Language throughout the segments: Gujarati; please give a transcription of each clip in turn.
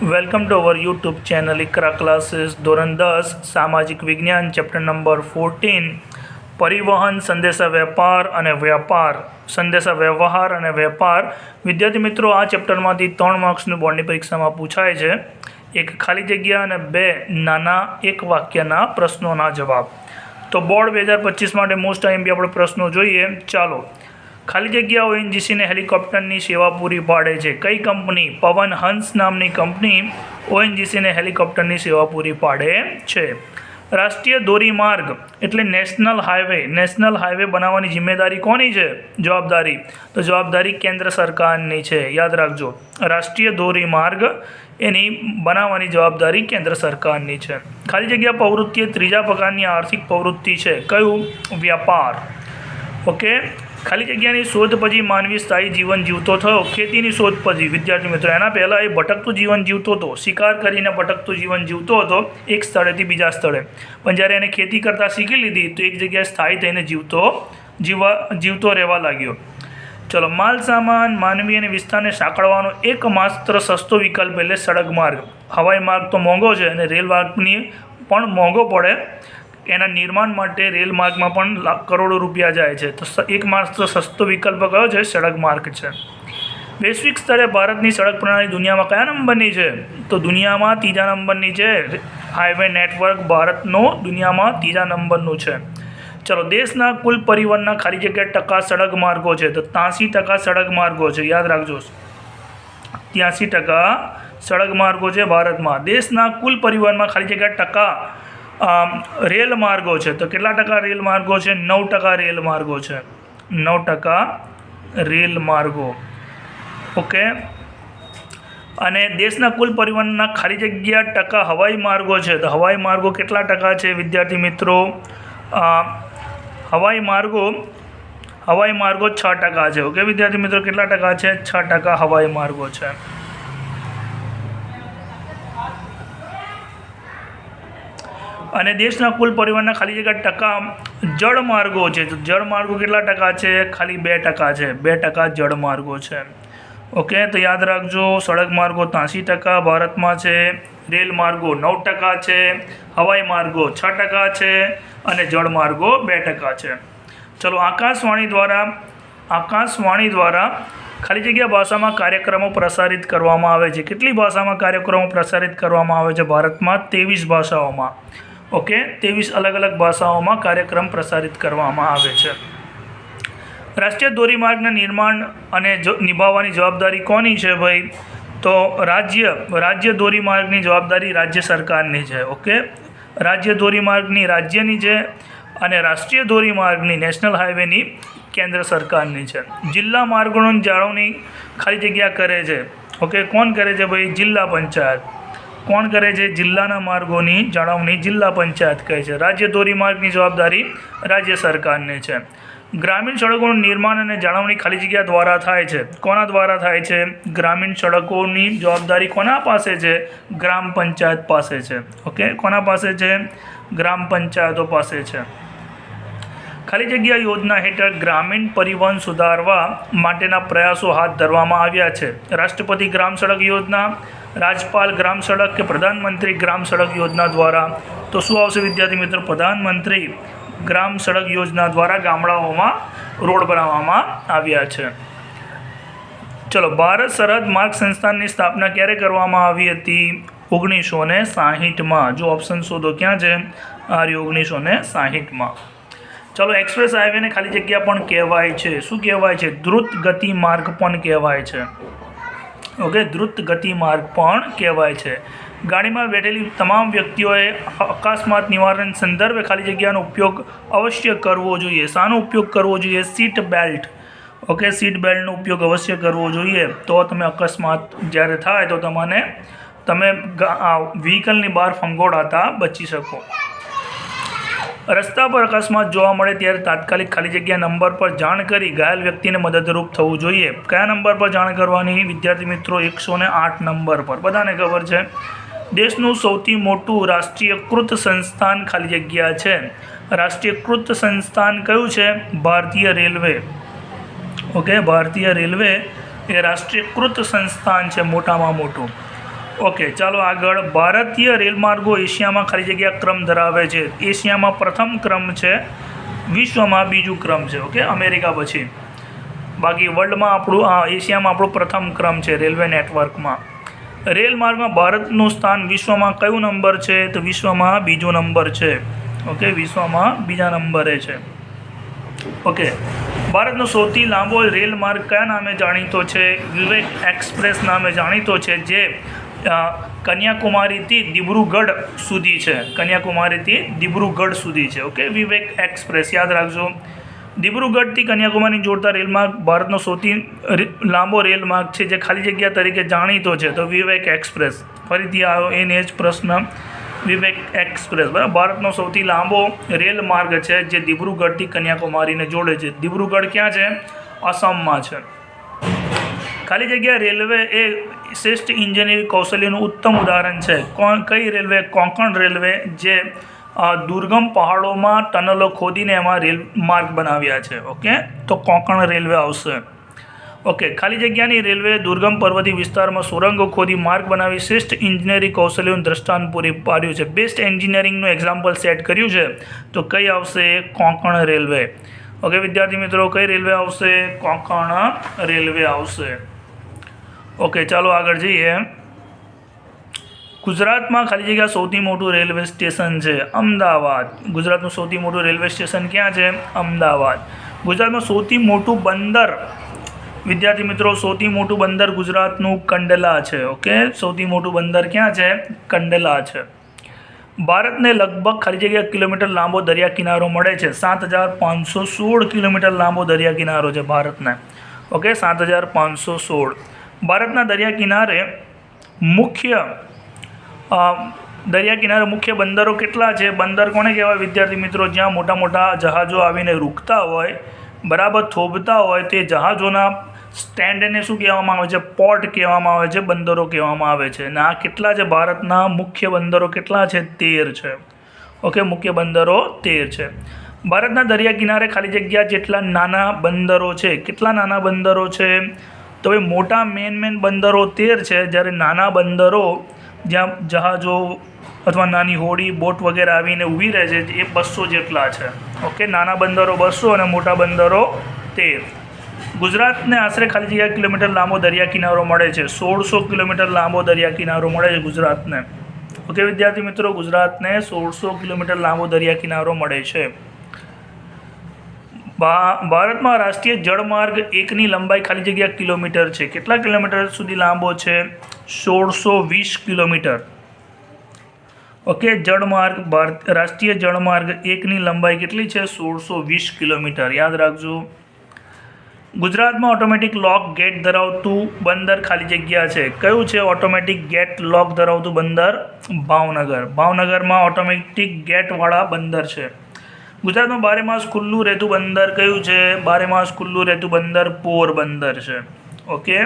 Welcome to our YouTube channel Iqra classes ધોરણ દસ સામાજિક વિજ્ઞાન ચેપ્ટર નંબર ફોર્ટીન પરિવહન સંદેશા વેપાર અને વ્યાપાર સંદેશા વ્યવહાર અને વેપાર વિદ્યાર્થી મિત્રો આ ચેપ્ટરમાંથી ત્રણ માર્ક્સનું બોર્ડની પરીક્ષામાં પૂછાય છે. એક ખાલી જગ્યા અને બે નાના એક વાક્યના પ્રશ્નોના જવાબ. તો બોર્ડ બે હજાર પચીસ માટે મોસ્ટ બી આપણે પ્રશ્નો જોઈએ. ચાલો ખાલી જગ્યા ઓએનજીસીને હેલિકોપ્ટરની સેવા પૂરી પાડે છે. કઈ કંપની? પવન હંસ નામની કંપની ઓએનજીસીને હેલિકોપ્ટરની સેવા પૂરી પાડે છે. રાષ્ટ્રીય ધોરીમાર્ગ એટલે નેશનલ હાઈવે. નેશનલ હાઈવે બનાવવાની જિમ્મેદારી કોની છે? જવાબદારી. તો જવાબદારી કેન્દ્ર સરકારની છે. યાદ રાખજો. રાષ્ટ્રીય ધોરીમાર્ગ એની બનાવવાની જવાબદારી કેન્દ્ર સરકારની છે. ખાલી જગ્યા પ્રવૃત્તિ એ ત્રીજા પ્રકારની આર્થિક પ્રવૃત્તિ છે. કયું? વ્યાપાર. ઓકે? ખાલી જગ્યાની શોધ પછી માનવી સ્થાયી જીવન જીવતો થયો. ખેતીની શોધ પછી વિદ્યાર્થી મિત્રો, એના પહેલાં એ ભટકતું જીવન જીવતો હતો. શિકાર કરીને ભટકતું જીવન જીવતો હતો, એક સ્થળેથી બીજા સ્થળે. પણ જ્યારે એને ખેતી કરતાં શીખી લીધી, તો એક જગ્યાએ સ્થાયી થઈને જીવતો જીવવા, જીવતો રહેવા લાગ્યો. ચલો, માલ સામાન માનવી અને વિસ્તારને સાંકળવાનો એકમાત્ર સસ્તો વિકલ્પ એટલે સડક માર્ગ. હવાઈ માર્ગ તો મોંઘો છે અને રેલ માર્ગની પણ મોંઘો પડે. એના નિર્માણ માટે રેલ માર્ગમાં પણ લાખ કરોડો રૂપિયા જાય છે. તો એક માત્ર સસ્તો વિકલ્પ કયો છે? સડક માર્ગ છે. વૈશ્વિક સ્તરે ભારતની સડક પ્રણાલી દુનિયામાં કયા નંબરની છે? તો દુનિયામાં ત્રીજા નંબરની છે. હાઈવે નેટવર્ક ભારતનો દુનિયામાં ત્રીજા નંબરનું છે. ચલો, દેશના કુલ પરિવહનના ખાલી જગ્યા ટકા સડક માર્ગો છે. તો ત્યાંસી ટકા સડક માર્ગો છે. યાદ રાખજો. ત્યાંસી ટકા સડક માર્ગો છે ભારતમાં. દેશના કુલ પરિવહનમાં ખાલી જગ્યા ટકા રેલ માર્ગો છે. તો કેટલા ટકા રેલ માર્ગો છે? નવ ટકા રેલ માર્ગો છે. નવ ટકા રેલ માર્ગો. ઓકે? અને દેશના કુલ પરિવહનના ખાલી જગ્યા ટકા હવાઈ માર્ગો છે. તો હવાઈ માર્ગો કેટલા ટકા છે, વિદ્યાર્થી મિત્રો? હવાઈ માર્ગો હવાઈ માર્ગો છ ટકા છે. ઓકે, વિદ્યાર્થી મિત્રો? કેટલા ટકા છે? છ ટકા હવાઈ માર્ગો છે. અને દેશના કુલ પરિવહનના ખાલી જગ્યા ટકા જળમાર્ગો છે. તો જળમાર્ગો કેટલા ટકા છે? ખાલી બે ટકા છે. બે ટકા જળ માર્ગો છે. ઓકે, તો યાદ રાખજો, સડક માર્ગો ત્યાંસી ટકા, ભારતમાં છે રેલ માર્ગો નવ ટકા છે, હવાઈ માર્ગો છ ટકા છે અને જળ માર્ગો બે ટકા છે. ચલો, આકાશવાણી દ્વારા આકાશવાણી દ્વારા ખાલી જગ્યા ભાષામાં કાર્યક્રમો પ્રસારિત કરવામાં આવે છે. કેટલી ભાષામાં કાર્યક્રમો પ્રસારિત કરવામાં આવે છે? ભારતમાં ત્રેવીસ ભાષાઓમાં. ઓકે, ત્રેવીસ અલગ અલગ ભાષાઓમાં કાર્યક્રમ પ્રસારિત કરવામાં આવે છે. રાષ્ટ્રીય ધોરીમાર્ગના નિર્માણ અને નિભાવવાની જવાબદારી કોની છે ભાઈ? તો રાજ્ય રાજ્ય ધોરીમાર્ગની જવાબદારી રાજ્ય સરકારની છે, ઓકે? રાજ્ય ધોરીમાર્ગની રાજ્યની છે અને રાષ્ટ્રીય ધોરીમાર્ગની નેશનલ હાઈવેની કેન્દ્ર સરકારની છે. જિલ્લા માર્ગોની જાળવણી ખાલી જગ્યા કરે છે, ઓકે? કોણ કરે છે ભાઈ? જિલ્લા પંચાયત. કોણ કરે છે જિલ્લાના માર્ગોની જાળવણી જિલ્લા પંચાયત કહે છે. રાજ્ય ધોરીમાર્ગની જવાબદારી રાજ્ય સરકારને છે. ગ્રામીણ સડકોનું નિર્માણ અને જાળવણી ખાલી જગ્યા દ્વારા થાય છે. કોના દ્વારા થાય છે? ગ્રામીણ સડકોની જવાબદારી કોના પાસે છે? ગ્રામ પંચાયત પાસે છે. ઓકે? કોના પાસે છે? ગ્રામ પંચાયતો પાસે છે. ખાલી જગ્યા યોજના હેઠળ ગ્રામીણ પરિવહન સુધારવા માટેના પ્રયાસો હાથ ધરવામાં આવ્યા છે. રાષ્ટ્રપતિ ગ્રામ સડક યોજના, રાજપાલ ગ્રામ સડક કે પ્રધાનમંત્રી ગ્રામ સડક યોજના દ્વારા, તો શું આવશે વિદ્યાર્થી મિત્રો? પ્રધાનમંત્રી ગ્રામ સડક યોજના દ્વારા ગામડાઓમાં રોડ બનાવવામાં આવ્યા છે. ચલો, ભારત સરહદ માર્ગ સંસ્થાનની સ્થાપના ક્યારે કરવામાં આવી હતી? ઓગણીસો ને સાહીઠમાં. જો ઓપ્શન શોધો, ક્યાં છે? આર્ય ઓગણીસો ને સાહીઠમાં. ચલો એક્સપ્રેસ હાઈવેને ખાલી જગ્યા પણ કહેવાય છે. શું કહેવાય છે? દ્રુત ગતિ માર્ગ પણ કહેવાય છે. ઓકે દ્રુત ગતિ માર્ગ પણ કહેવાય છે. ગાડીમાં બેઠેલી તમામ વ્યક્તિઓએ અકસ્માત નિવારણ સંદર્ભે ખાલી જગ્યાનો ઉપયોગ અવશ્ય કરવો જોઈએ. શાનો ઉપયોગ કરવો જોઈએ? સીટ બેલ્ટ ઓકે સીટ બેલ્ટનો ઉપયોગ અવશ્ય કરવો જોઈએ. તો તમે અકસ્માત જ્યારે થાય તો તમને, તમે વ્હીકલની બહાર ફંગોળાતા બચી શકો. રસ્તા પર અકસ્માત જોવા મળે ત્યારે તાત્કાલિક ખાલી જગ્યા નંબર પર જાણ કરી ઘાયલ વ્યક્તિને મદદરૂપ થવું જોઈએ. કયા નંબર પર જાણ કરવાની? વિદ્યાર્થી મિત્રો, એકસો આઠ નંબર પર. બધાને ખબર છે, દેશનું સૌથી મોટું રાષ્ટ્રીયકૃત સંસ્થાન ખાલી જગ્યા છે. રાષ્ટ્રીયકૃત સંસ્થાન કયું છે? ભારતીય રેલવે. ઓકે, ભારતીય રેલવે એ રાષ્ટ્રીયકૃત સંસ્થાન છે, મોટામાં મોટું. ઓકે ચાલો આગળ. ભારતીય રેલમાર્ગો એશિયામાં ખાલી જગ્યા ક્રમ ધરાવે છે. એશિયામાં પ્રથમ ક્રમ છે, વિશ્વમાં બીજું ક્રમ છે. ઓકે અમેરિકા પછી. બાકી વર્લ્ડમાં આપણું, આ, એશિયામાં આપણું પ્રથમ ક્રમ છે, રેલવે નેટવર્કમાં. રેલમાર્ગમાં ભારતનું સ્થાન વિશ્વમાં કયું નંબર છે? તો વિશ્વમાં બીજો નંબર છે. ઓકે વિશ્વમાં બીજા નંબરે છે. ઓકે ભારતનો સૌથી લાંબો રેલમાર્ગ કયા નામે જાણીતો છે? વિવેક એક્સપ્રેસ નામે જાણીતો છે, જે કન્યાકુમારીથી દિબ્રુગઢ સુધી છે. કન્યાકુમારીથી દિબ્રુગઢ સુધી છે. ઓકે? વિવેક એક્સપ્રેસ. યાદ રાખજો. દિબ્રુગઢથી કન્યાકુમારી જોડતા રેલમાર્ગ ભારતનો સૌથી લાંબો લાંબો રેલમાર્ગ છે, જે ખાલી જગ્યા તરીકે જાણીતો છે. તો વિવેક એક્સપ્રેસ. ફરીથી આવ્યો એને જ પ્રશ્ન. વિવેક એક્સપ્રેસ. બરાબર? ભારતનો સૌથી લાંબો રેલ માર્ગ છે, જે દિબ્રુગઢથી કન્યાકુમારીને જોડે છે. દિબ્રુગઢ ક્યાં છે? આસામમાં છે. ખાલી જગ્યા રેલવે એ શ્રેષ્ઠ ઇન્જિનિયરિંગ કૌશલ્યનું ઉત્તમ ઉદાહરણ છે. કોણ, કઈ રેલવે? કોંકણ રેલવે, જે દુર્ગમ પહાડોમાં ટનલો ખોદીને એમાં રેલ, માર્ગ બનાવ્યા છે. ઓકે? તો કોંકણ રેલવે આવશે. ઓકે, ખાલી જગ્યાની રેલવે દુર્ગમ પર્વતી વિસ્તારમાં સુરંગો ખોદી માર્ગ બનાવી શ્રેષ્ઠ ઇન્જિનિયરિંગ કૌશલ્યનું દ્રષ્ટાંત પૂરી પાડ્યું છે. બેસ્ટ એન્જિનિયરિંગનું એક્ઝામ્પલ સેટ કર્યું છે. તો કઈ આવશે? કોંકણ રેલવે. ઓકે, વિદ્યાર્થી મિત્રો, કઈ રેલવે આવશે? કોંકણ રેલવે આવશે. ઓકે ચાલો આગળ જઈએ. ગુજરાતમાં ખાલી જગ્યા સૌથી મોટું રેલવે સ્ટેશન છે અમદાવાદ. ગુજરાતનું સૌથી મોટું રેલવે સ્ટેશન ક્યાં છે? અમદાવાદ. ગુજરાતમાં સૌથી મોટું બંદર, વિદ્યાર્થી મિત્રો, સૌથી મોટું બંદર ગુજરાતનું કંડલા છે. ઓકે સૌથી મોટું બંદર ક્યાં છે? કંડલા છે. ભારતને લગભગ ખાલી જગ્યા કિલોમીટર લાંબો દરિયા કિનારો મળે છે. સાત હજાર પાંચસો સોળ કિલોમીટર લાંબો દરિયા કિનારો છે ભારતને. ઓકે સાત હજાર પાંચસો સોળ. ભારતના દરિયા કિનારે મુખ્ય દરિયા કિનારે મુખ્ય બંદરો કેટલા છે? બંદર કોને કહેવાય? વિદ્યાર્થી મિત્રો, જ્યાં મોટા મોટા જહાજો આવીને રૂકતા હોય, બરાબર થોભતા હોય, તે જહાજોના સ્ટેન્ડને શું કહેવામાં આવે છે? પોર્ટ કહેવામાં આવે છે, બંદરો કહેવામાં આવે છે. અને આ કેટલા છે? ભારતના મુખ્ય બંદરો કેટલા છે? તેર છે. ઓકે, મુખ્ય બંદરો તેર છે. ભારતના દરિયા કિનારે ખાલી જગ્યા જેટલા નાના બંદરો છે? કેટલા નાના બંદરો છે? તો હવે મોટા મેન મેન બંદરો તેર છે. જ્યારે નાના બંદરો જ્યાં જહાજો અથવા નાની હોડી, બોટ વગેરે આવીને ઊભી રહે છે, એ બસો જેટલા છે. ઓકે નાના બંદરો બસો અને મોટા બંદરો તેર. ગુજરાતને આશરે ખાલી જગ્યા કિલોમીટર લાંબો દરિયા કિનારો મળે છે. સોળસો કિલોમીટર લાંબો દરિયા કિનારો મળે છે ગુજરાતને. ઓકે વિદ્યાર્થી મિત્રો, ગુજરાતને સોળસો કિલોમીટર લાંબો દરિયા કિનારો મળે છે. ભારતમાં રાષ્ટ્રીય જળમાર્ગ એકની લંબાઈ ખાલી જગ્યા કિલોમીટર છે. કેટલા કિલોમીટર સુધી લાંબો છે? સોળસો વીસ કિલોમીટર. ઓકે, જળમાર્ગ, ભારત રાષ્ટ્રીય જળમાર્ગ એકની લંબાઈ કેટલી છે? સોળસો વીસ કિલોમીટર. યાદ રાખજો. ગુજરાતમાં ઓટોમેટિક લોક ગેટ ધરાવતું બંદર ખાલી જગ્યા છે. કયું છે ઓટોમેટિક ગેટ લોક ધરાવતું બંદર? ભાવનગર. ભાવનગરમાં ઓટોમેટિક ગેટવાળા બંદર છે. ગુજરાતમાં બારે માસ ખુલ્લું રહેતું બંદર કયું છે? બારે માસ ખુલ્લું રહેતું બંદર પોરબંદર છે. ઓકે.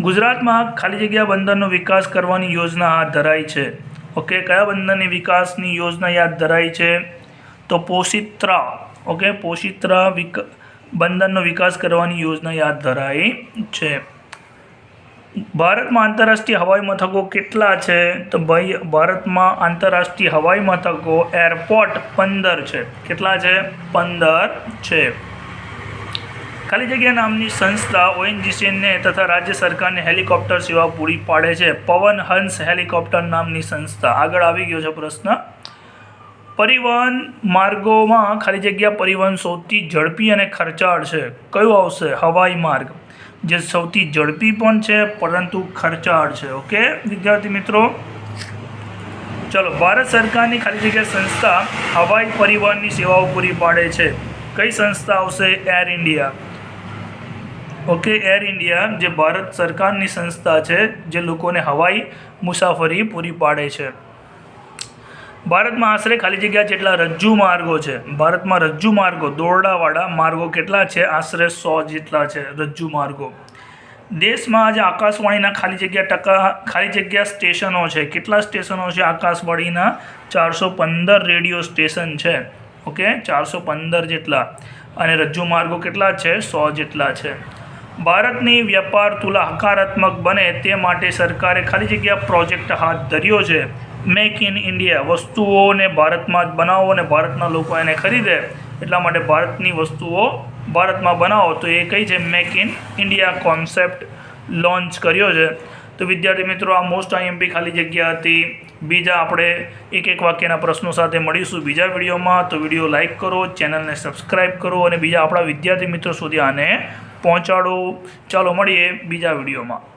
ગુજરાતમાં ખાલી જગ્યા બંદરનો વિકાસ કરવાની યોજના હાથ ધરાઈ છે. ઓકે, કયા બંદરની વિકાસની યોજના યાદ ધરાઈ છે? તો પોષિત્રા ઓકે પોષિત્રા વિક, બંદરનો વિકાસ કરવાની યોજના યાદ ધરાઈ છે. ભારતમાં આંતરરાષ્ટ્રીય હવાઈ મથકો કેટલા છે? તો ભાઈ, ભારતમાં આંતરરાષ્ટ્રીય હવાઈ મથકો એરપોર્ટ પંદર છે. કેટલા છે? પંદર છે. ખાલી જગ્યા નામની સંસ્થા ઓએનજીસીને તથા રાજ્ય સરકારને હેલિકોપ્ટર સેવા પૂરી પાડે છે. પવન હંસ હેલિકોપ્ટર નામની સંસ્થા. આગળ આવી ગયો છે પ્રશ્ન. પરિવહન માર્ગોમાં ખાલી જગ્યા પરિવહન સૌથી ઝડપી અને ખર્ચાળ છે. કયું આવશે? હવાઈ માર્ગ, જે સૌથી ઝડપી પણ છે, પરંતુ ખર્ચાળ છે. ઓકે, વિદ્યાર્થી મિત્રો? ચલો, ભારત સરકારની ખાલી જગ્યા સંસ્થા હવાઈ પરિવહનની સેવાઓ પૂરી પાડે છે. કઈ સંસ્થા આવશે? Air India. Okay, air India, જે ભારત સરકારની સંસ્થા છે, જે લોકોને હવાઈ મુસાફરી પૂરી પાડે છે. ભારતમાં આશરે ખાલી જગ્યા જેટલા રજ્જુ માર્ગો છે. ભારતમાં રજ્જુ માર્ગો દોરડાવાળા માર્ગો કેટલા છે? આશરે સો જેટલા છે રજ્જુ માર્ગો. દેશમાં આજે આકાશવાણીના ખાલી જગ્યા ટકા, ખાલી જગ્યા સ્ટેશનો છે. કેટલા સ્ટેશનો છે? આકાશવાણીના ચારસો પંદર રેડિયો સ્ટેશન છે. ઓકે? ચારસો પંદર જેટલા. અને રજ્જુ માર્ગો કેટલા છે? સો જેટલા છે. ભારતની વ્યાપાર તુલા હકારાત્મક બને તે માટે સરકારે ખાલી જગ્યા પ્રોજેક્ટ હાથ ધર્યો છે. મેક ઇન ઇન્ડિયા વસ્તુઓને ભારતમાં જ બનાવો અને ભારતના લોકો એને ખરીદે એટલા માટે ભારતની વસ્તુઓ ભારતમાં બનાવો. તો એ કઈ છે? Make in India concept launch કર્યો છે. તો વિદ્યાર્થી મિત્રો, આ મોસ્ટ આઈએમપી ખાલી જગ્યા હતી. બીજા આપણે એક એક વાક્યના પ્રશ્નો સાથે મળીશું બીજા વિડીયોમાં. તો વીડિયો લાઇક કરો, ચેનલને સબસ્ક્રાઈબ કરો અને બીજા આપણા વિદ્યાર્થી મિત્રો સુધી આને પહોંચાડો. ચાલો મળીએ બીજા વિડીયોમાં.